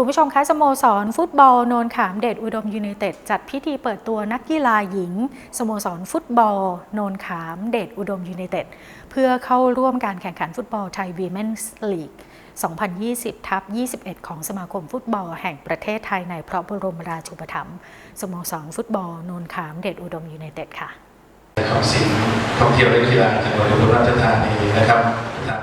คุณผู้ชมคะสโมสรฟุตบอลโนนขามเดชอุดมยูไนเต็ดจัดพิธีเปิดตัวนักกีฬาหญิงสโมสรฟุตบอลโนนขามเดชอุดมยูไนเต็ดเพื่อเข้าร่วมการแข่งขันฟุตบอลไทยวีแมนส์ลีก2020ทับ21 ของสมาคมฟุตบอลแห่งประเทศไทยในพระบรมราชูปถัมภ์สโมสรฟุตบอลโนนขามเดชอุดมยูไนเต็ดค่ะของสิ่งท่องเที่ยวและกีฬาจังหวัดอุบลราชธานีนะครับ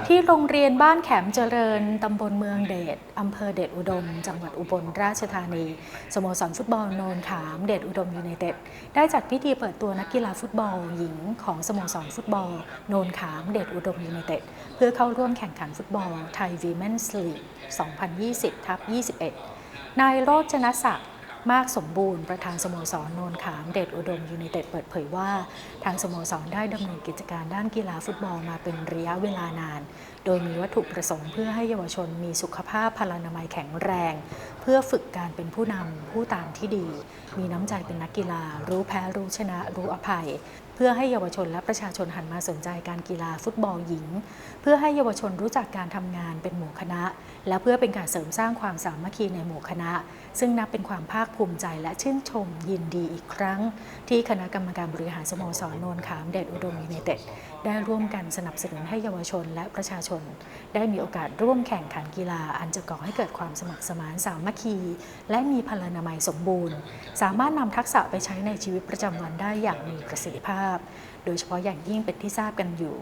ที่โรงเรียนบ้านแขมเจริญ ตำบลเมืองเดชอำเภอเดชอุดม จังหวัดอุบลราชธานี สโมสรฟุตบอลโนนขามเดชอุดมยูไนเต็ด ได้จัดพิธีเปิดตัวนักกีฬาฟุตบอลหญิงของสโมสรฟุตบอลโนนขามเดชอุดมยูไนเต็ด เพื่อเข้าร่วมแข่งขันฟุตบอลไทยวีแมนส์ลีก 2020ทับ21 นายโรจนศักดิ์ มากสมบูรณ์ประธานสโมสรโนนขามเดชอุดมยูไนเต็ดเปิดเผยว่า ทางสโมสรได้ดำเนินกิจการด้านกีฬาฟุตบอลมาเป็นระยะเวลานาน โดยมีวัตถุประสงค์เพื่อให้เยาวชนมีสุขภาพพลานามัยแข็งแรง เพื่อฝึกการเป็นผู้นำผู้ตามที่ดี มีน้ำใจเป็นนักกีฬา รู้แพ้รู้ชนะ รู้อภัย เพื่อให้เยาวชนและประชาชนหันมาสนใจการกีฬาฟุตบอลหญิง เพื่อให้เยาวชนรู้จักการทำงานเป็นหมู่คณะ และเพื่อเป็นการเสริมสร้างความสามัคคีในหมู่คณะ ซึ่งนับเป็นความภาคภูมิใจและชื่นชมยินดีอีกครั้ง ที่คณะกรรมการบริหารสโมสรนนขามเดชอุดมยูไนเต็ดได้ร่วมกันสนับสนุนให้เยาวชนและประชาชน ได้มีโอกาสร่วมแข่งขันกีฬาอันจะก่อให้เกิดความสมัครสมานสามัคคี และมีพลานามัยสมบูรณ์ สามารถนำทักษะไปใช้ในชีวิตประจำวันได้อย่างมีประสิทธิภาพโดยเฉพาะอย่างยิ่งเป็นที่ทราบกันอยู่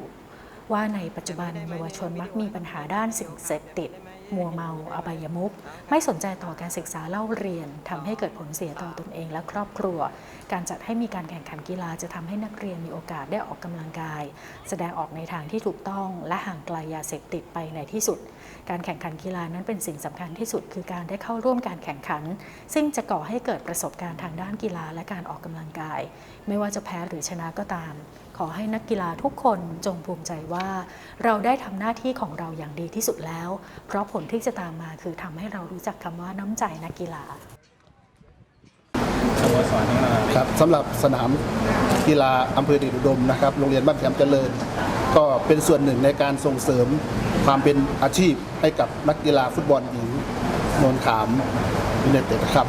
ว่าในปัจจุบันเยาวชนมักมีปัญหาด้านสิ่งเสพติด มัวเมา อบายมุขไม่สนใจต่อการศึกษาเล่าเรียนทำให้เกิดผลเสียต่อตนเองและครอบครัว การจัดให้มีการแข่งขันกีฬาจะทำให้นักเรียนมีโอกาสได้ออกกำลังกาย แสดงออกในทางที่ถูกต้องและห่างไกลยาเสพติดไปในที่สุด การแข่งขันกีฬานั้นเป็นสิ่งสำคัญที่สุด คือการได้เข้าร่วมการแข่งขัน ซึ่งจะก่อให้เกิดประสบการณ์ทางด้านกีฬาและการออกกำลังกาย ไม่ว่าจะแพ้หรือชนะก็ตาม ขอให้นักกีฬาทุกคนจงภูมิใจว่า เราได้ทำหน้าที่ของเราอย่างดีที่สุดแล้ว เพราะผลที่จะตามมาคือทำให้เรารู้จักคำว่าน้ำใจนักกีฬาสโมสรครับสำหรับสนามกีฬาอำเภอเดชอุดมนะครับโรงเรียนบ้านแขมเจริญ ก็เป็นส่วนหนึ่งในการส่งเสริมความเป็นอาชีพให้กับนักกีฬาฟุตบอลหญิงนนขามยูไนเต็ดครับ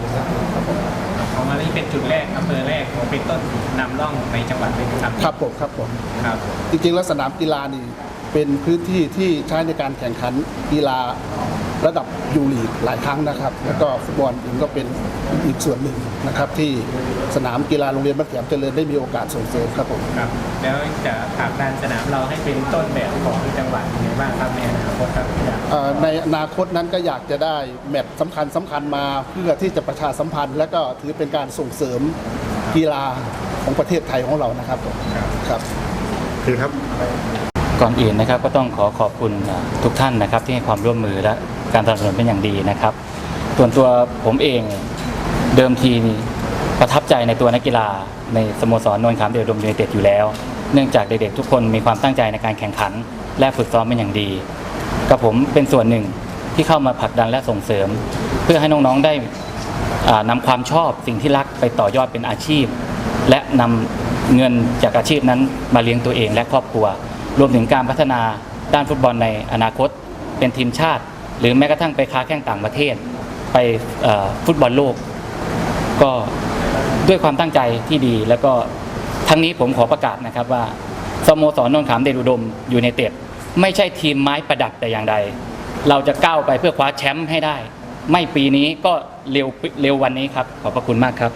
ของอันนี้เป็นจุดแรกอำเภอแรกเป็นต้นนำร่องในจังหวัดเลยครับครับผมครับผมครับจริงๆแล้วสนามกีฬานี่เป็นพื้นที่ที่ใช้ในการแข่งขันกีฬาระดับยูลีกหลายครั้งนะครับ แล้วก็ฟุตบอลเองก็เป็นอีกส่วนหนึ่งนะครับ ที่สนามกีฬาโรงเรียนบ้านแขมเจริญได้มีโอกาสส่งเสริมครับผมครับ แล้วจะผลักดันสนามเราให้เป็นต้นแบบของจังหวัดยังไงบ้างครับในอนาคตครับอยากเอ่อ ในอนาคตนั้นก็อยากจะได้แมตช์สำคัญสำคัญมาเพื่อที่จะประชาสัมพันธ์ และก็ถือเป็นการส่งเสริมกีฬาของประเทศไทยของเรานะครับผมครับคือครับก่อนอื่นนะครับก็ต้องขอขอบคุณอ่าทุกท่านนะครับ ที่ให้ความร่วมมือและการสนับสนุนเป็นอย่างดีนะครับ ส่วนตัวผมเองเดิมทีประทับใจในตัวนักกีฬา ในสโมสรนนท์ขามเดชอุดมยูไนเต็ดอยู่แล้ว เนื่องจากเด็กๆทุกคนมีความตั้งใจในการแข่งขัน และฝึกซ้อมเป็นอย่างดี กับผมเป็นส่วนหนึ่งที่เข้ามาผลักดันและส่งเสริม เพื่อให้น้องๆได้อ่านำความชอบสิ่งที่รักไปต่อยอดเป็นอาชีพ และนำเงินจากอาชีพนั้นมาเลี้ยงตัวเองและครอบครัว รวมถึงการพัฒนาด้านฟุตบอลในอนาคต เป็นทีมชาติ หรือแม้กระทั่งไปค้าแข่งต่างประเทศ ไปฟุตบอลโลก ก็ด้วยความตั้งใจที่ดี แล้วก็ทั้งนี้ผมขอประกาศนะครับว่าสโมสรนนท์ขามเดชอุดมอยู่ในเต็ด ไม่ใช่ทีมไม้ประดับแต่อย่างใด เราจะก้าวไปเพื่อคว้าแชมป์ให้ได้ ไม่ปีนี้ก็เร็วเร็ววันนี้ครับ ขอบพระคุณมากครับ